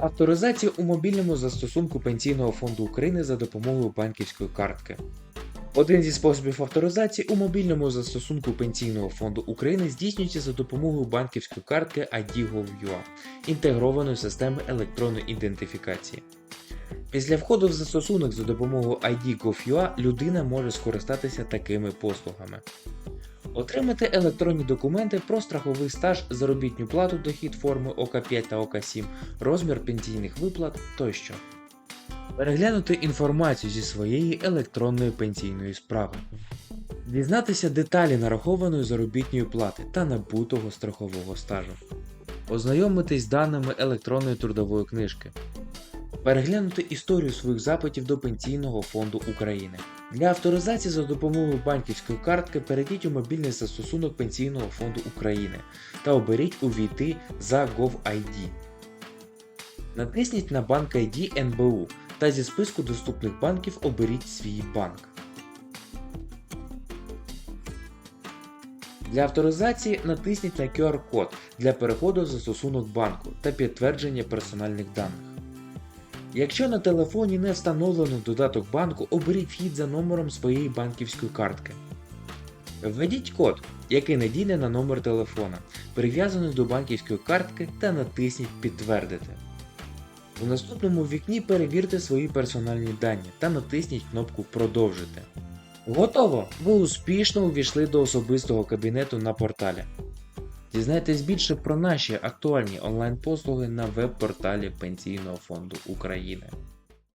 Авторизація у мобільному застосунку Пенсійного фонду України за допомогою банківської картки. Один зі способів авторизації у мобільному застосунку Пенсійного фонду України здійснюється за допомогою банківської картки ID.gov.ua, інтегрованої системи електронної ідентифікації. Після входу в застосунок за допомогою ID.gov.ua людина може скористатися такими послугами. Отримати електронні документи про страховий стаж, заробітну плату, дохід форми ОК5 та ОК7, розмір пенсійних виплат тощо. Переглянути інформацію зі своєї електронної пенсійної справи. Дізнатися деталі нарахованої заробітної плати та набутого страхового стажу. Ознайомитись з даними електронної трудової книжки. Переглянути історію своїх запитів до Пенсійного фонду України. Для авторизації за допомогою банківської картки перейдіть у мобільний застосунок Пенсійного фонду України та оберіть Увійти за GovID. Натисніть на банк ID НБУ та зі списку доступних банків оберіть свій банк. Для авторизації натисніть на QR-код для переходу в застосунок банку та підтвердження персональних даних. Якщо на телефоні не встановлено додаток банку, оберіть вхід за номером своєї банківської картки. Введіть код, який надійде на номер телефона, прив'язаний до банківської картки та натисніть Підтвердити. У наступному вікні перевірте свої персональні дані та натисніть кнопку Продовжити. Готово! Ви успішно увійшли до особистого кабінету на порталі. Дізнайтесь більше про наші актуальні онлайн-послуги на веб-порталі Пенсійного фонду України.